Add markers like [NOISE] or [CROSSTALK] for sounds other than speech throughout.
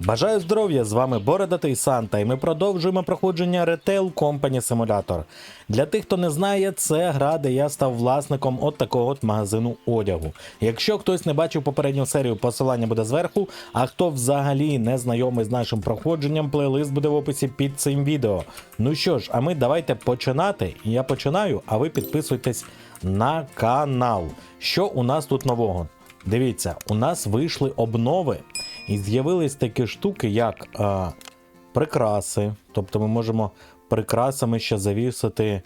Бажаю здоров'я! З вами Бородатий Санта, і ми продовжуємо проходження Retail Company Simulator. Для тих, хто не знає, це гра, де я став власником от такого от магазину одягу. Якщо хтось не бачив попередню серію, посилання буде зверху. А хто взагалі не знайомий з нашим проходженням, плейлист буде в описі під цим відео. Ну що ж, а ми давайте починати. Я починаю, а ви підписуйтесь на канал. Що у нас тут нового? Дивіться, у нас вийшли обнови, і з'явились такі штуки, як а, прикраси. Тобто ми можемо прикрасами ще завісити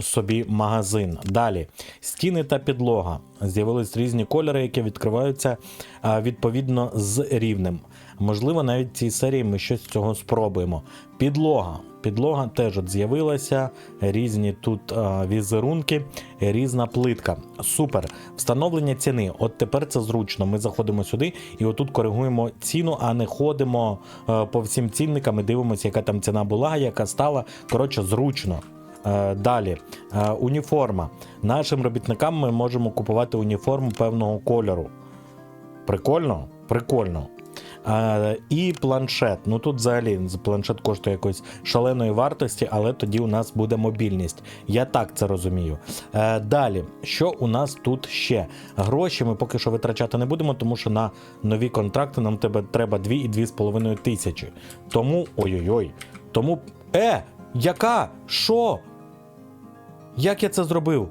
собі магазин. Далі стіни та підлога. З'явились різні кольори, які відкриваються а, відповідно з рівнем. Можливо, навіть в цій серії ми щось з цього спробуємо. Підлога. Підлога теж от з'явилася, різні тут а, візерунки, різна плитка. Супер. Встановлення ціни. От тепер це зручно. Ми заходимо сюди і отут коригуємо ціну, а не ходимо е, по всім цінникам і дивимося, яка там ціна була, яка стала. Коротше, зручно. Е, Далі, Е, уніформа. Нашим робітникам ми можемо купувати уніформу певного кольору. Прикольно? Прикольно. Е, і планшет. Ну тут взагалі планшет коштує якоїсь шаленої вартості, але тоді у нас буде мобільність. Я так це розумію. Е, далі, що у нас тут ще? Гроші ми поки що витрачати не будемо, тому що на нові контракти нам тебе треба 2 і 2,5 тисячі. Тому. Ой-ой-ой. Тому. Е! Яка? Що? Як я це зробив?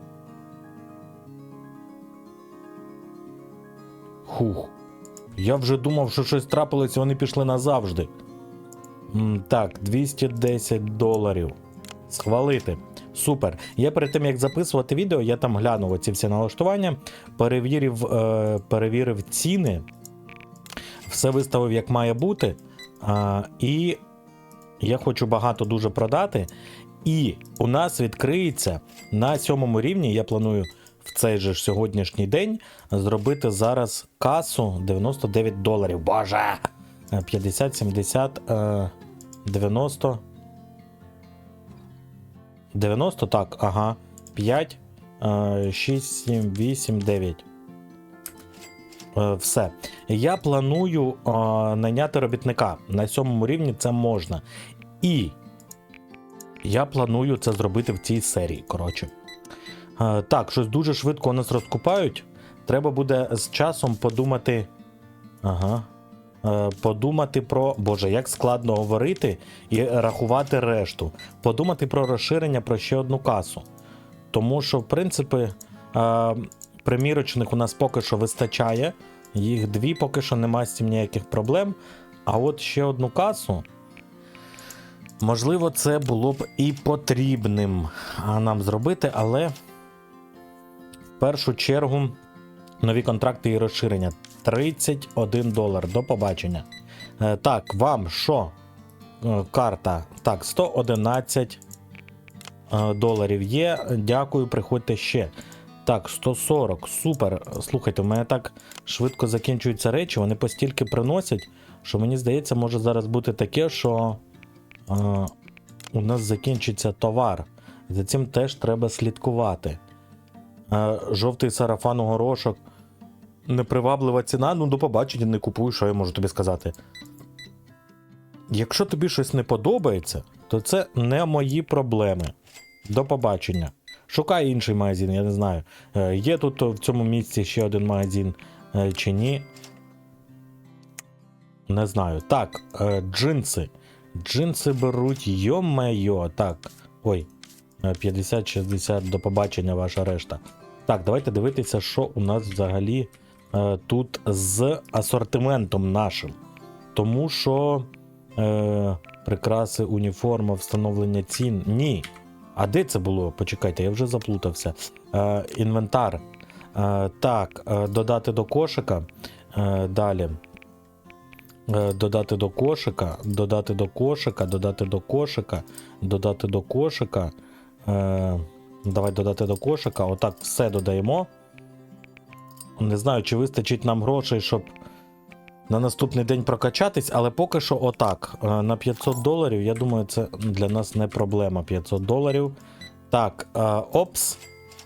Хух. Я вже думав, що щось трапилося, вони пішли назавжди. Так, 210 доларів. Схвалити. Супер. Я перед тим як записувати відео, я там глянув оці всі налаштування, перевірив, е, перевірив ціни, все виставив як має бути. А, і я хочу багато дуже продати. І у нас відкриється на сьомому рівні. Я планую в цей же сьогоднішній день зробити зараз касу 99 доларів. Боже! Е, 50, 70, е, 90. 90, так, ага. 5, е, 6, 7, 8, 9. Е, Все. Я планую е, найняти робітника. На сьомому рівні це можна. І я планую це зробити в цій серії. Коротше. Е, Так, щось дуже швидко у нас розкупають. Треба буде з часом подумати. Ага. Е, Подумати про. Боже, як складно говорити і рахувати решту. Подумати про розширення про ще одну касу. Тому що, в принципі, е, примірочних у нас поки що вистачає. Їх дві, поки що немає з цим ніяких проблем. А от ще одну касу. Можливо, це було б і потрібним нам зробити, але першу чергу нові контракти і розширення 31 долар. До побачення. Е, так, вам що? Е, Карта. Так, 111 е, доларів є. Дякую, приходьте ще. Так, 140. Супер. Слухайте, в мене так швидко закінчуються речі, вони постільки приносять, що мені здається, може зараз бути таке, що е, у нас закінчиться товар. За цим теж треба слідкувати. Е, жовтий сарафан у горошок. Неприваблива ціна, ну до побачення не купуй, що я можу тобі сказати. Якщо тобі щось не подобається, то це не мої проблеми. До побачення. Шукай інший магазин, я не знаю. Е, Є тут в цьому місці ще один магазин е, чи ні. Не знаю. Так, е, джинси. Джинси беруть, йо-майо. Так. Ой, е, 50-60 до побачення ваша решта. Так, давайте дивитися, що у нас взагалі е, тут з асортиментом нашим. Тому що е, прикраси, уніформа, встановлення цін. Ні. А де це було? Почекайте, я вже заплутався. Е, інвентар. Е, так, е, додати до кошика. Е, далі. Е, Додати до кошика, додати до кошика, додати до кошика, додати до кошика. Е, давай додати до кошика. Отак все додаємо. Не знаю, чи вистачить нам грошей, щоб на наступний день прокачатись, але поки що отак. Е, На 500 доларів, я думаю, це для нас не проблема. 500 доларів. Так, е, опс.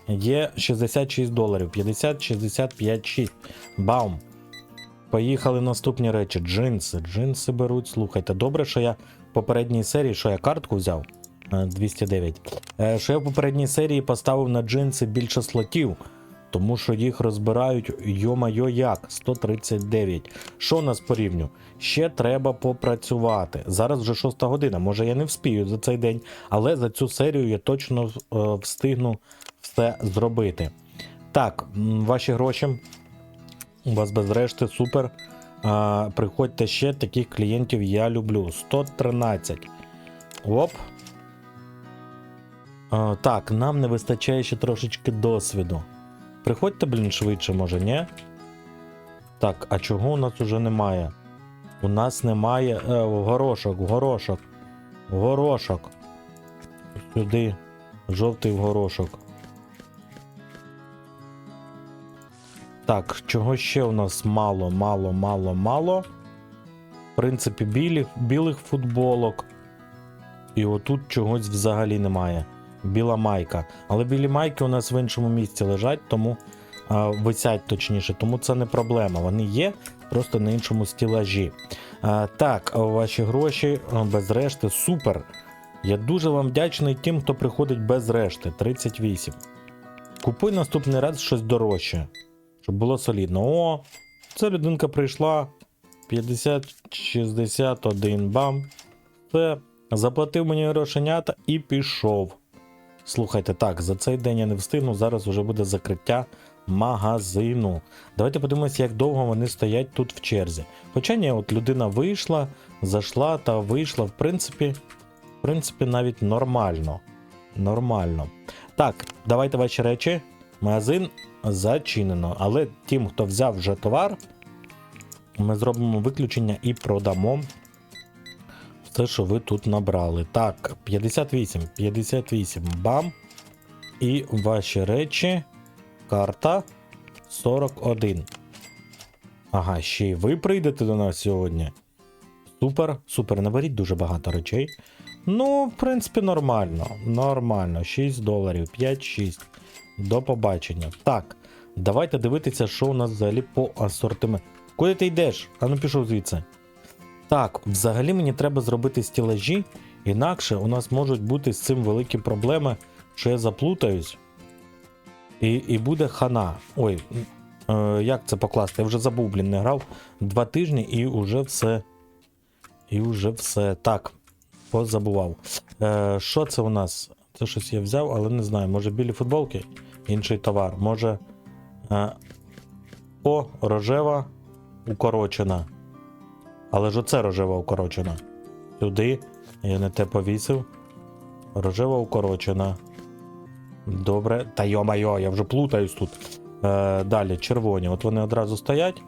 Є 66 доларів. 50, 65, 6. Баум. Поїхали наступні речі. Джинси. Джинси беруть. Слухайте, добре, що я в попередній серії, що я картку взяв. Е, 209. Е, Що я в попередній серії поставив на джинси більше слотів, тому що їх розбирають йо-майо як 139. Що нас по рівню? Ще треба попрацювати. Зараз вже 6 година. Може я не вспію за цей день, але за цю серію я точно е, встигну все зробити. Так, ваші гроші. У вас без решти супер. А, приходьте ще, таких клієнтів я люблю. 113. Оп. А, так, нам не вистачає ще трошечки досвіду. Приходьте, блін, швидше, може, ні? Так, а чого у нас уже немає? У нас немає. Е, горошок, горошок. Горошок. Сюди. Жовтий горошок. Так, чого ще у нас мало, мало, мало, мало. В принципі, білих, білих футболок. І отут чогось взагалі немає. Біла майка. Але білі майки у нас в іншому місці лежать, тому а, висять точніше, тому це не проблема. Вони є просто на іншому стілажі. А, так, ваші гроші без решти. Супер. Я дуже вам вдячний тим, хто приходить без решти. 38. Купуй наступний раз щось дорожче щоб було солідно. О, ця людинка прийшла 50-61 бам. Все, заплатив мені грошенята і пішов. Слухайте, так, за цей день я не встигну, зараз вже буде закриття магазину. Давайте подивимося, як довго вони стоять тут в черзі. Хоча ні, от людина вийшла, зайшла та вийшла, в принципі, в принципі, навіть нормально. Нормально. Так, давайте ваші речі. Магазин зачинено. Але тим, хто взяв вже товар, ми зробимо виключення і продамо все, що ви тут набрали. Так, 58, 58, бам. І ваші речі. Карта 41. Ага, ще й ви прийдете до нас сьогодні. Супер, супер. Наберіть дуже багато речей. Ну, в принципі, нормально. Нормально. 6 доларів, 5-6. До побачення. Так, давайте дивитися, що у нас взагалі по асортименту. Куди ти йдеш? А ну пішов звідси. Так, взагалі мені треба зробити стілажі, інакше у нас можуть бути з цим великі проблеми, що я заплутаюсь. І, і буде хана. Ой, е, як це покласти? Я вже забув, блін, не грав два тижні і вже все. І вже все. Так, позабував. Е, що це у нас? Це щось я взяв, але не знаю. Може білі футболки? Інший товар. Може. Е, о, рожева укорочена. Але ж оце рожева укорочена. Сюди. Я не те повісив. Рожева укорочена. Добре. Та йо-майо, я вже плутаюсь тут. Е, далі, червоні. От вони одразу стоять.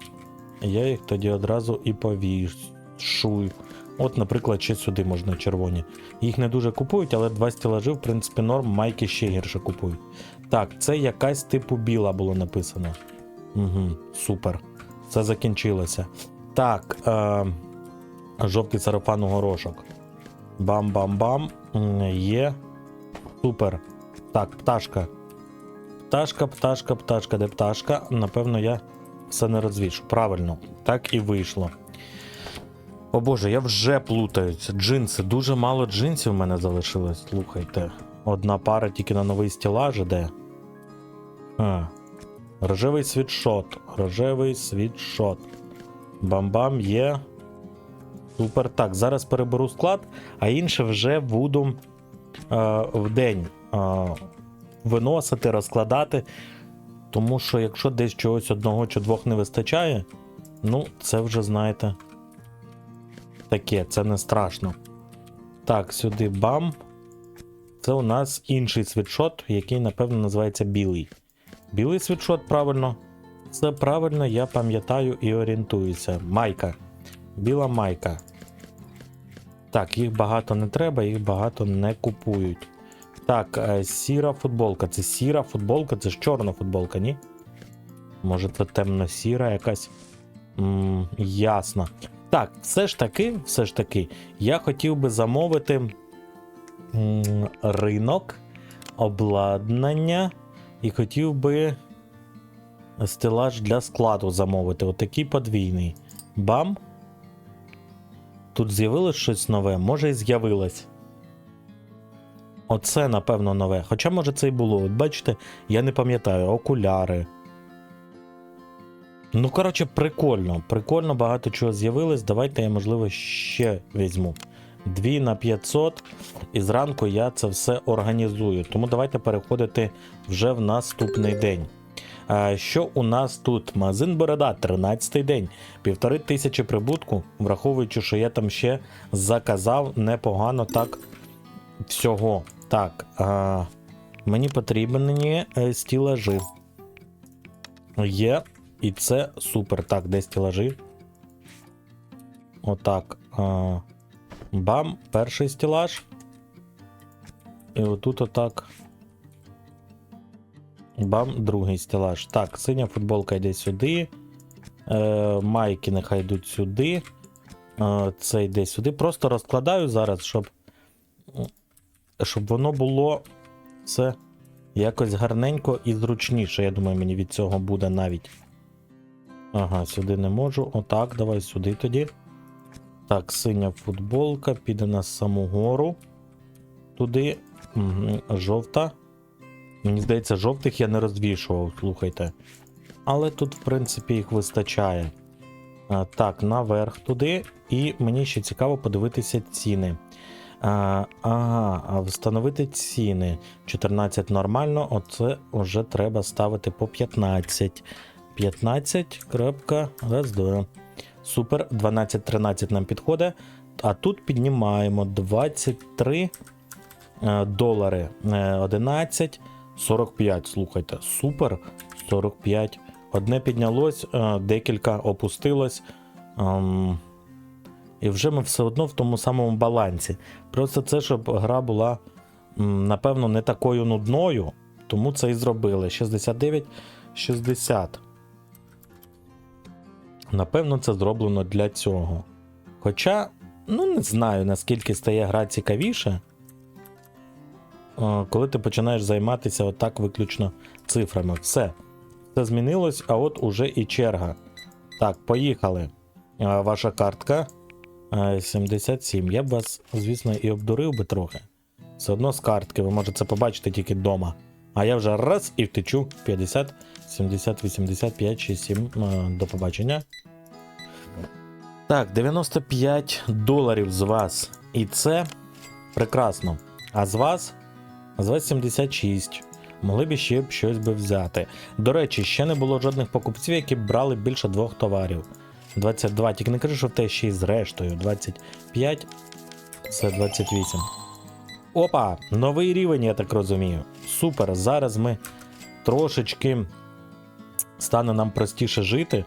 Я їх тоді одразу і повішу. От, наприклад, ще сюди можна червоні. Їх не дуже купують, але два стілажі, в принципі, норм, майки ще гірше купують. Так, це якась типу біла було написано. Угу, Супер. Це закінчилося. Так, е, жовтий сарафан у горошок. Бам-бам-бам. Є. Супер. Так, пташка. Пташка, пташка, пташка, де пташка. Напевно, я все не розвішу. Правильно, так і вийшло. О боже, я вже плутаюсь. Джинси. Дуже мало джинсів в мене залишилось. Слухайте. Одна пара тільки на новий стілаж іде. Рожевий світшот. Рожевий світшот. Бам-бам є. Супер. Так, зараз переберу склад, а інше вже буду е, в день е, виносити, розкладати. Тому що якщо десь чогось одного чи двох не вистачає, ну, це вже знаєте. Таке, це не страшно. Так, сюди бам. Це у нас інший світшот, який, напевно, називається білий. Білий світшот, правильно. Це правильно, я пам'ятаю і орієнтуюся. Майка. Біла майка. Так, їх багато не треба, їх багато не купують. Так, е, сіра футболка. Це сіра футболка, це ж чорна футболка, ні? Може, це темно-сіра якась. м ясно. Так, все ж таки, все ж таки, я хотів би замовити м, ринок, обладнання і хотів би стелаж для складу замовити. Отакий подвійний. Бам. Тут з'явилось щось нове, може і з'явилось. Оце, напевно, нове. Хоча, може, це і було. От бачите, я не пам'ятаю, окуляри. Ну, коротше, прикольно. Прикольно, багато чого з'явилось. Давайте я, можливо, ще візьму. 2 на 500. І зранку я це все організую. Тому давайте переходити вже в наступний день. Що у нас тут? Магазин Борода, 13-й день. Півтори тисячі прибутку, враховуючи, що я там ще заказав непогано так всього. Так, а, мені потрібні е, стілажі. Є, і це супер. Так, де стілажі? Отак. А, бам, перший стілаж. І отут отак. Бам, другий стелаж. Так, синя футболка йде сюди. Е, майки нехай йдуть сюди. Е, це йде сюди. Просто розкладаю зараз, щоб щоб воно було все якось гарненько і зручніше. Я думаю, мені від цього буде навіть. Ага, сюди не можу. Отак, давай сюди тоді. Так, синя футболка, піде на саму гору. Туди. Угу, жовта. Мені здається, жовтих я не розвішував, слухайте. Але тут, в принципі, їх вистачає. А, так, наверх туди. І мені ще цікаво подивитися ціни. А, ага, встановити ціни. 14 нормально, оце вже треба ставити по 15. 15. крапка, Раз, два. Супер. 12-13 нам підходить. А тут піднімаємо 23 е, долари. Е, 11. 45, слухайте, супер. 45. Одне піднялось, е, декілька опустилось. Ем, І вже ми все одно в тому самому балансі. Просто це, щоб гра була, напевно, не такою нудною, тому це і зробили. 69, 60. Напевно, це зроблено для цього. Хоча, ну не знаю, наскільки стає гра цікавіше. Е, коли ти починаєш займатися отак виключно цифрами. Все. Все змінилось, а от уже і черга. Так, поїхали. Е, Ваша картка е, 77. Я б вас, звісно, і обдурив би трохи. Все одно з картки, ви можете це побачити тільки вдома. А я вже раз і втечу 50, 70, 85, 67. Е, До побачення. Так, 95 доларів з вас. І це прекрасно. А з вас з вас 76. Могли б ще б щось би взяти. До речі, ще не було жодних покупців, які б брали більше двох товарів. 22. Тільки не кажи, що в те ще й з рештою. 25. Це 28. Опа! Новий рівень, я так розумію. Супер. Зараз ми трошечки стане нам простіше жити.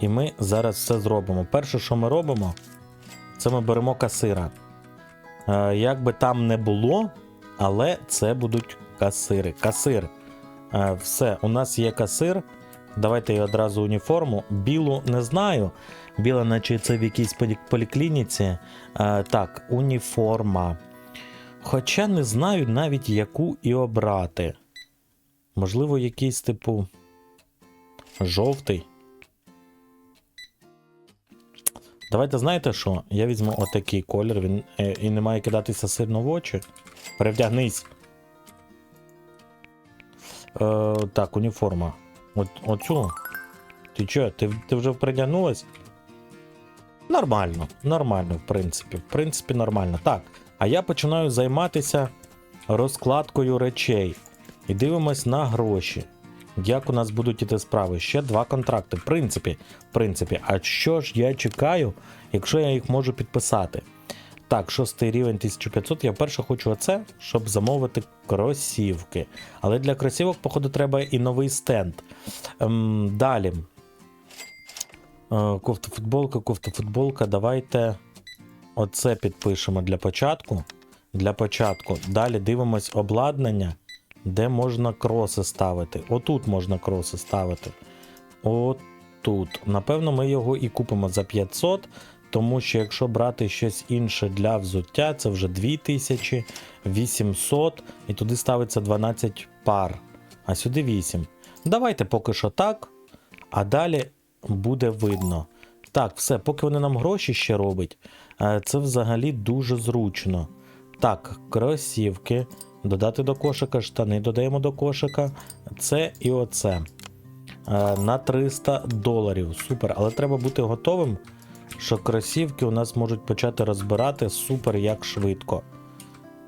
І ми зараз все зробимо. Перше, що ми робимо, це ми беремо касира. Е, як би там не було, але це будуть касири. Касир. Е, все, у нас є касир. Давайте я одразу уніформу. Білу не знаю. Біла, наче це в якійсь поліклініці. Е, так, уніформа. Хоча не знаю навіть яку і обрати. Можливо, якийсь типу жовтий. Давайте знаєте що? Я візьму отакий колір, він е, і не має кидатися сильно в очі. Перевдягнись. Е, так, уніформа. От, оцю. Ти чо, ти, ти вже придягнулась? Нормально, нормально, в принципі. В принципі, нормально. Так. А я починаю займатися розкладкою речей. І дивимось на гроші. Як у нас будуть іти справи? Ще два контракти. В принципі, в принципі, а що ж я чекаю, якщо я їх можу підписати? Так, шостий рівень 1500. Я вперше хочу оце, щоб замовити кросівки. Але для кросівок, походу, треба і новий стенд. Ем, далі. Е, кофта футболка, кофта футболка. Давайте оце підпишемо для початку. Для початку. Далі дивимось обладнання, де можна кроси ставити. Отут можна кроси ставити. Отут. Напевно, ми його і купимо за 500. Тому що якщо брати щось інше для взуття, це вже 2800, і туди ставиться 12 пар, а сюди 8. Давайте поки що так, а далі буде видно. Так, все, поки вони нам гроші ще робить, е, це взагалі дуже зручно. Так, кросівки. Додати до кошика, штани додаємо до кошика. Це і оце. Е, На 300 доларів. Супер. Але треба бути готовим, що кросівки у нас можуть почати розбирати супер як швидко.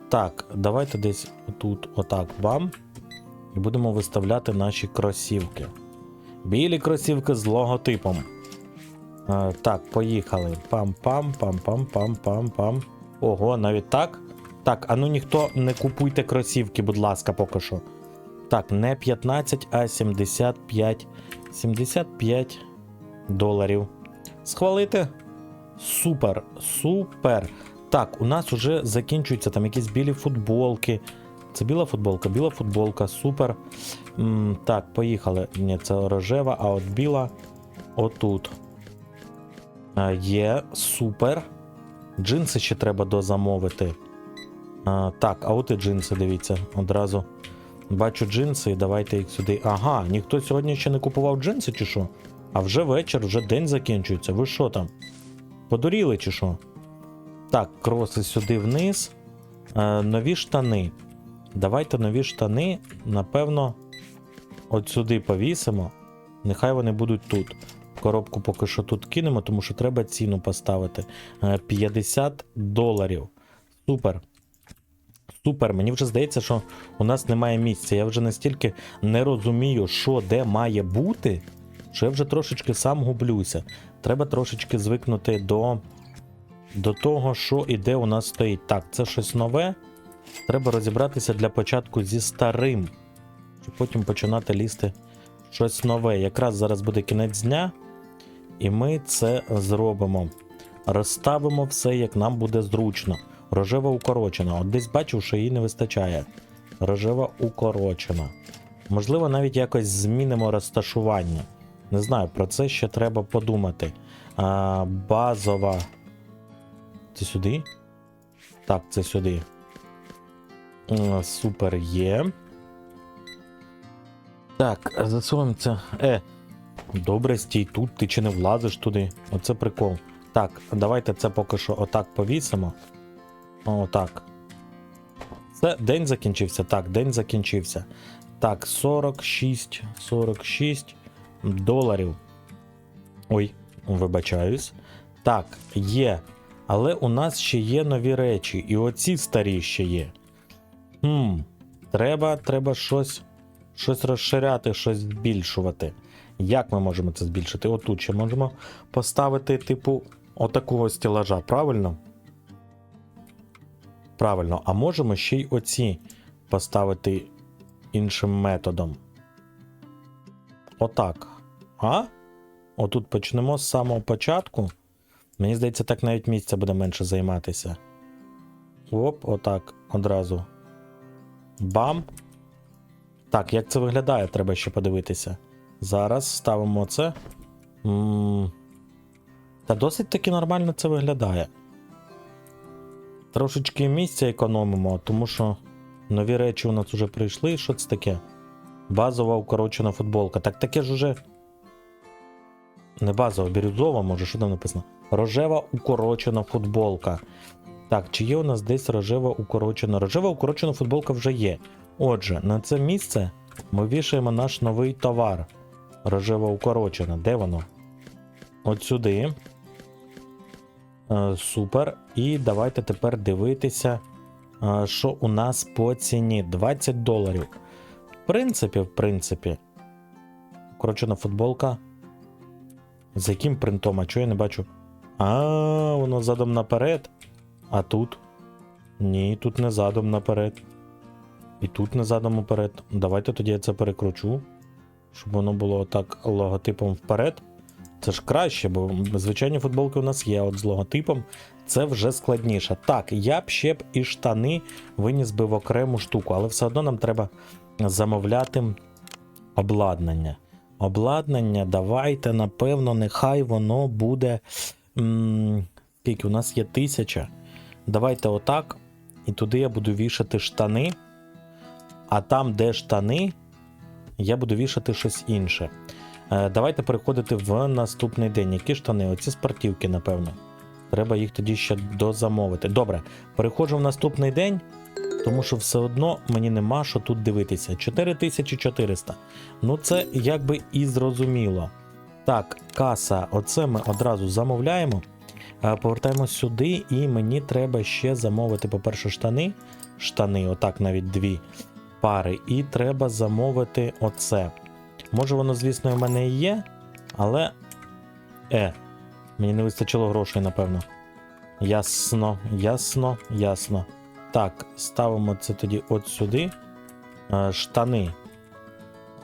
Так, давайте десь тут, отак, бам. І будемо виставляти наші кросівки. Білі кросівки з логотипом. Е, так, поїхали. Пам-пам, пам-пам, пам-пам, пам. Ого, навіть так. Так, а ну ніхто не купуйте кросівки, будь ласка, поки що. Так, не 15, а 75. 75 доларів. Схвалити? Супер, супер. Так, у нас вже закінчуються там якісь білі футболки. Це біла футболка, біла футболка, супер. М, так, поїхали. Ні, це рожева, а от біла отут. А, є, супер. Джинси ще треба дозамовити. А, так, а от і джинси, дивіться, одразу. Бачу джинси, давайте їх сюди. Ага, ніхто сьогодні ще не купував джинси, чи що? А вже вечір, вже день закінчується. Ви що там? Подуріли чи що? Так, кроси сюди вниз. Е, нові штани. Давайте нові штани, напевно, от сюди повісимо. Нехай вони будуть тут. Коробку поки що тут кинемо, тому що треба ціну поставити. Е, 50 доларів. Супер. Супер, мені вже здається, що у нас немає місця. Я вже настільки не розумію, що де має бути, що я вже трошечки сам гублюся. Треба трошечки звикнути до, до того, що і де у нас стоїть. Так, це щось нове. Треба розібратися для початку зі старим, щоб потім починати лізти щось нове. Якраз зараз буде кінець дня, і ми це зробимо. Розставимо все, як нам буде зручно. Рожева укорочена. От десь бачив, що її не вистачає. Рожева укорочена. Можливо, навіть якось змінимо розташування. Не знаю, про це ще треба подумати. А, базова. Це сюди? Так, це сюди. Супер є. Так, засунемо це. Е. Добре, стій тут, ти чи не влазиш туди. Оце прикол. Так, давайте це поки що отак повісимо. Отак. Це день закінчився. Так, день закінчився. Так, 46, 46 доларів. Ой, вибачаюсь. Так, є. Але у нас ще є нові речі, і оці старі ще є. Хм, треба, треба щось, щось розширяти, щось збільшувати. Як ми можемо це збільшити? Отут ще можемо поставити, типу, отакого стелажа, правильно? Правильно, а можемо ще й оці поставити іншим методом. Отак. А? Отут почнемо з самого початку. Мені здається, так навіть місця буде менше займатися. Оп, отак, одразу. Бам. Так, як це виглядає, треба ще подивитися. Зараз ставимо це. м Та досить таки нормально це виглядає. Трошечки місця економимо, тому що нові речі у нас вже прийшли. Що це таке? Базова укорочена футболка. Так таке ж уже. Не базова, бірюзова, може, що там написано? Рожева укорочена футболка. Так, чи є у нас десь рожева укорочена? Рожева укорочена футболка вже є. Отже, на це місце ми вішаємо наш новий товар. Рожева укорочена. Де воно? От сюди. Е, Супер. І давайте тепер дивитися, е, що у нас по ціні 20 доларів. В принципі, в принципі. Укорочена футболка. З яким принтом? А чого я не бачу? А, воно задом наперед. А тут? Ні, тут не задом наперед. І тут не задом наперед. Давайте тоді я це перекручу. Щоб воно було так логотипом вперед. Це ж краще, бо звичайні футболки у нас є. От з логотипом це вже складніше. Так, я б ще б і штани виніс би в окрему штуку, але все одно нам треба замовляти обладнання. Обладнання, давайте, напевно, нехай воно буде. М- скільки у нас є тисяча. Давайте отак. І туди я буду вішати штани. А там, де штани, я буду вішати щось інше. Е, давайте переходити в наступний день. Які штани? Оці спортівки, напевно. Треба їх тоді ще дозамовити. Добре, переходжу в наступний день, тому що все одно мені нема що тут дивитися. 4400. Ну, це якби і зрозуміло. Так, каса, оце ми одразу замовляємо. Е, Повертаємось сюди, і мені треба ще замовити, по-перше, штани. Штани, отак навіть дві пари. І треба замовити оце. Може, воно, звісно, в мене і є, але. Е, мені не вистачило грошей, напевно. Ясно, ясно, ясно. Так, ставимо це тоді от сюди. Е, штани.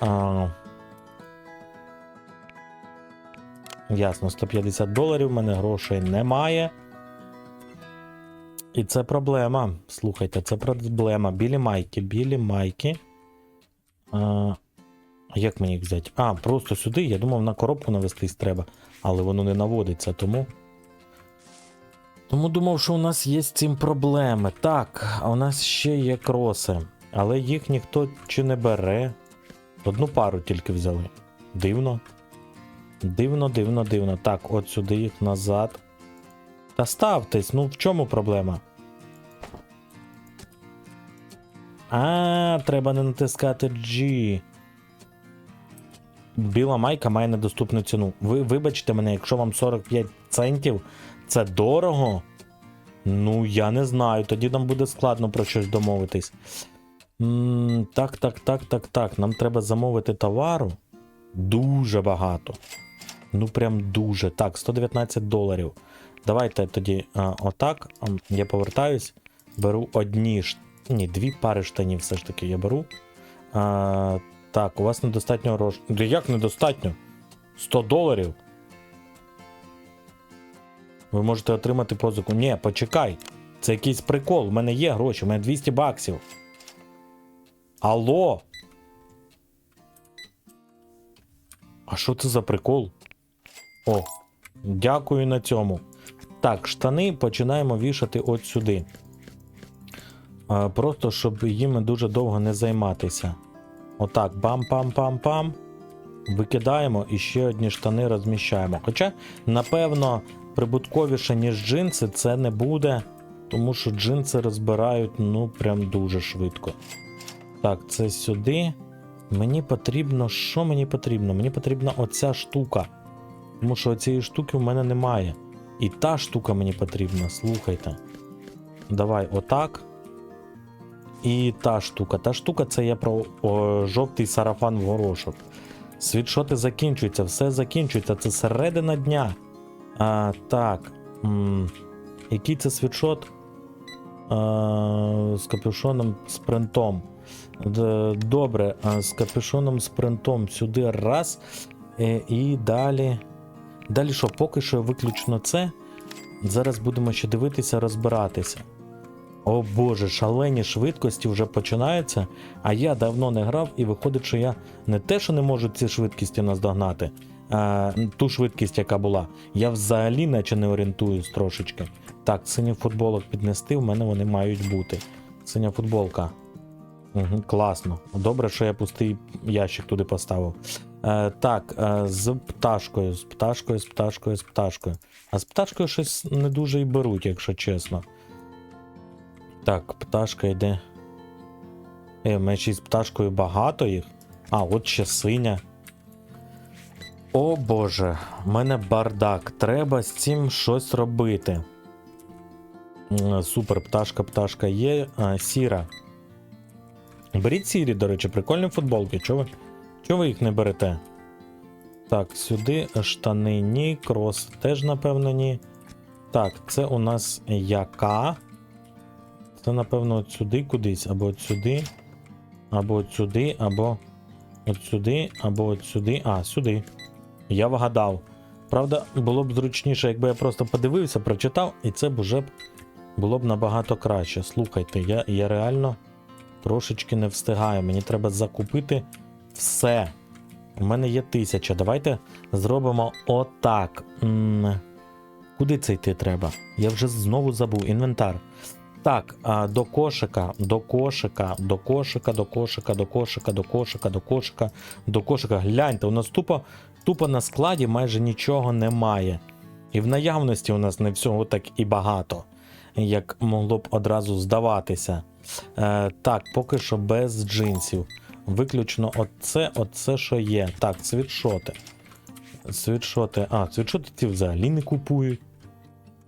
А, ясно, 150 доларів, в мене грошей немає. І це проблема. Слухайте, це проблема. Білі майки, білі майки. А, як мені їх взяти? А, просто сюди. Я думав, на коробку навестись треба, але воно не наводиться, тому. Тому думав, що у нас є з цим проблеми. Так, а у нас ще є кроси, але їх ніхто чи не бере. Одну пару тільки взяли. Дивно. Дивно, дивно, дивно. Так, от сюди їх назад. Та ставтесь, ну в чому проблема? А, треба не натискати G. Біла майка має недоступну ціну. Ви вибачте мене, якщо вам 45 центів це дорого. Ну, я не знаю. Тоді нам буде складно про щось домовитись. м так, так, так, так, так. Нам треба замовити товару. Дуже багато. Ну, прям дуже. Так, 119 доларів. Давайте тоді а, отак. Я повертаюсь, беру одні. Ні, дві пари штанів все ж таки я беру. А, так, у вас недостатньо грошей. Да як недостатньо? 100 доларів. Ви можете отримати позику. Ні, почекай. Це якийсь прикол. У мене є гроші, у мене 200 баксів. Алло. А що це за прикол? О, дякую на цьому. Так, штани починаємо вішати от сюди. А, просто щоб їм дуже довго не займатися. Отак, бам-пам-пам-пам. Викидаємо і ще одні штани розміщаємо. Хоча, напевно, прибутковіше, ніж джинси, це не буде, тому що джинси розбирають ну прям дуже швидко. Так, це сюди. Мені потрібно. Що мені потрібно? Мені потрібна оця штука. Тому що цієї штуки в мене немає. І та штука мені потрібна, слухайте. Давай отак. І та штука. Та штука це я про о, жовтий сарафан в горошок. Світшоти закінчуються, все закінчується. Це середина дня. А, Так. М який це світшот? А, з капюшоном з принтом. Д- Добре, а, з капюшоном з принтом сюди раз. Е, і далі. Далі що, поки що виключно це. Зараз будемо ще дивитися, розбиратися. О боже, шалені швидкості вже починаються, а я давно не грав, і виходить, що я не те, що не можу ці швидкісті наздогнати, ту швидкість, яка була. Я взагалі наче не орієнтуюсь трошечки. Так, синій футболок піднести, в мене вони мають бути. Синя футболка. Угу, класно. Добре, що я пустий ящик туди поставив. Е, так, е, з пташкою, з пташкою, з пташкою, з пташкою. А з пташкою щось не дуже і беруть, якщо чесно. Так, пташка йде. Е, мене ще з пташкою багато їх. А, от ще синя. О боже, в мене бардак. Треба з цим щось робити. Супер, пташка, пташка є. А, сіра. Беріть сірі, до речі, прикольні футболки. Чого ви, чого ви їх не берете? Так, сюди штани ні, крос теж, напевно, ні. Так, це у нас яка? Це, напевно, от сюди кудись, або от сюди, або от сюди, або от сюди, або от сюди. А, сюди. Я вгадав. Правда, було б зручніше, якби я просто подивився, прочитав, і це б уже було б набагато краще. Слухайте, я, я реально трошечки не встигаю. Мені треба закупити все. У мене є тисяча. Давайте зробимо отак. М, Куди це йти треба? Я вже знову забув. Інвентар. Так, а, до кошика, до кошика, до кошика, до кошика, до кошика, до кошика, до кошика, до кошика. Гляньте, у нас тупо, тупо на складі майже нічого немає. І в наявності у нас не всього так і багато, як могло б одразу здаватися. Е, так, поки що без джинсів. Виключно оце, оце, що є. Так, світшоти. Світшоти. А, світшоти ті взагалі не купують.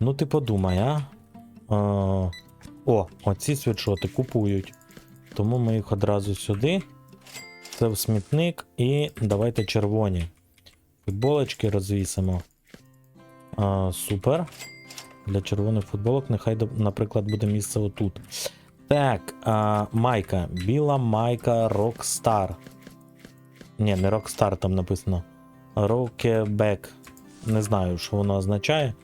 Ну, ти подумай, а? Е, о, оці світшоти купують. Тому ми їх одразу сюди. Це в смітник. І давайте червоні. Футболочки розвісимо. А, супер. Для червоних футболок нехай, наприклад, буде місце отут. Так, а, майка. Біла майка Rockstar. Ні, не Rockstar там написано. Rockback. Не знаю, що воно означає.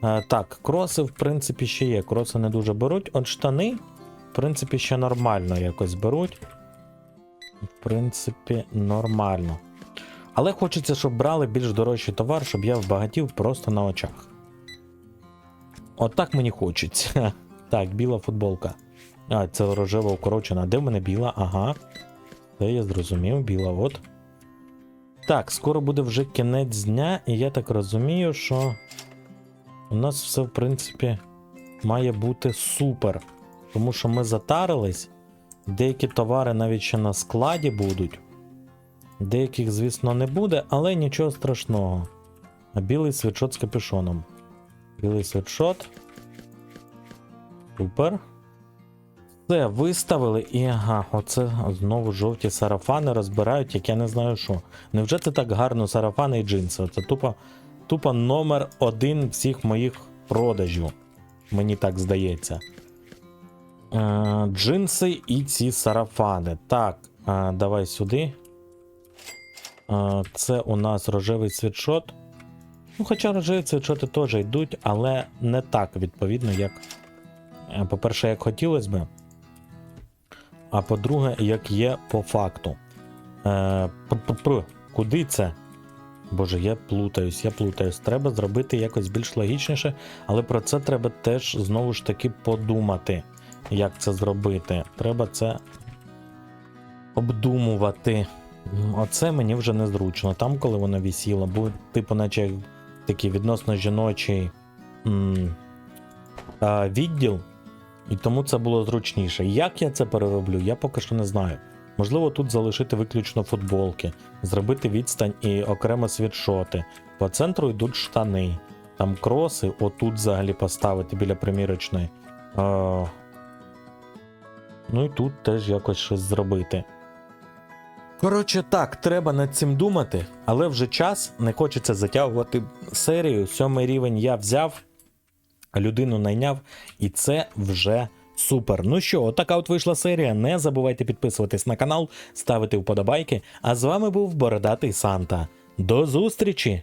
А, так, кроси, в принципі, ще є. Кроси не дуже беруть. От штани, в принципі, ще нормально якось беруть. В принципі, нормально. Але хочеться, щоб брали більш дорожчий товар, щоб я вбагатів просто на очах. Отак мені хочеться. [LAUGHS] Так, біла футболка. А, це рожева укорочена. Де в мене біла? Ага. Це я зрозумів, біла, от. Так, скоро буде вже кінець дня, і я так розумію, що у нас все, в принципі, має бути супер. Тому що ми затарились. Деякі товари навіть ще на складі будуть. Деяких, звісно, не буде, але нічого страшного. А білий світшот з капюшоном. Білий світшот. Супер. Все, виставили і ага, оце знову жовті сарафани розбирають, як я не знаю що. Невже це так гарно сарафани і джинси? Це тупо, тупо номер один всіх моїх продажів. Мені так здається. Е, джинси і ці сарафани. Так, е, давай сюди. Це у нас рожевий світшот. Ну, хоча рожеві світшоти теж йдуть, але не так відповідно, як. е, По-перше, як хотілося би. А по-друге, як є по факту. Е, Куди це? Боже, я плутаюсь, я плутаюсь. Треба зробити якось більш логічніше, але про це треба теж знову ж таки подумати, як це зробити. Треба це обдумувати. Оце мені вже незручно. Там, коли воно висіло, був типу, наче такий відносно жіночий м, а, відділ, і тому це було зручніше. Як я це перероблю, я поки що не знаю. Можливо, тут залишити виключно футболки, зробити відстань і окремо світшоти. По центру йдуть штани. Там кроси, отут взагалі поставити біля примірочної. А, ну і тут теж якось щось зробити. Коротше, так, треба над цим думати, але вже час, не хочеться затягувати серію. Сьомий рівень я взяв, людину найняв, і це вже супер. Ну що, отака от вийшла серія. Не забувайте підписуватись на канал, ставити вподобайки. А з вами був Бородатий Санта. До зустрічі!